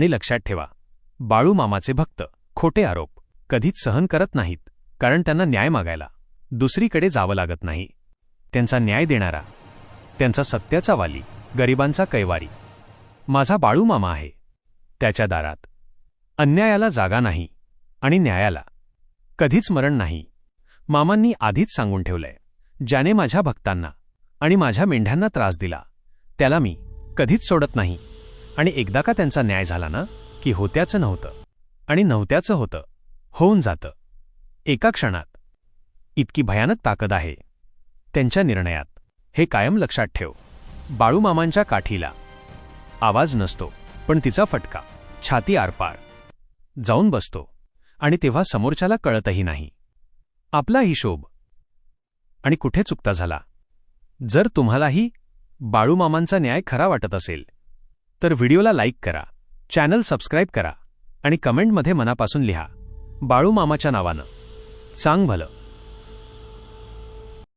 आणि लक्षात ठेवा. बाळू मामाचे भक्त. खोटे आरोप. कधीच सहन करत नाहीत कारण त्यांना न्याय मागायला. दुसरीकडे जावं लागत नाही. त्यांचा न्याय देणारा. त्यांचा सत्याचा वाली. गरिबांचा कैवारी. माझा बाळू मामा आहे. त्याच्या दारात. अन्यायाला जागा नाही. आणि न्यायाला. कधीच मरण नाही. मामांनी आधीच सांगून ठेवलंय. ज्याने माझ्या भक्तांना आणि माझ्या मेंढ्यांना त्रास दिला त्याला मी कधीच सोडत नाही. आणि एकदा का त्यांचा न्याय झाला ना की होत्याचं नव्हतं आणि नव्हत्याचं होतं होऊन जातं. एका क्षणात. इतकी भयानक ताकद आहे. त्यांच्या निर्णयात. हे कायम लक्षात ठेव. बाळूमामांच्या काठीला. आवाज नसतो पण तिचा फटका. छाती आरपार. जाऊन बसतो. आणि तेव्हा समोरच्याला कळतही नाही. आपला हिशोब. आणि कुठे चुकता झाला? जर तुम्हालाही बाळूमामांचा न्याय खरा वाटत असेल तर व्हिडिओला लाईक करा चॅनल सबस्क्राईब करा आणि कमेंटमध्ये मनापासून लिहा. बाळू मामाच्या नावानं. चांग भलं.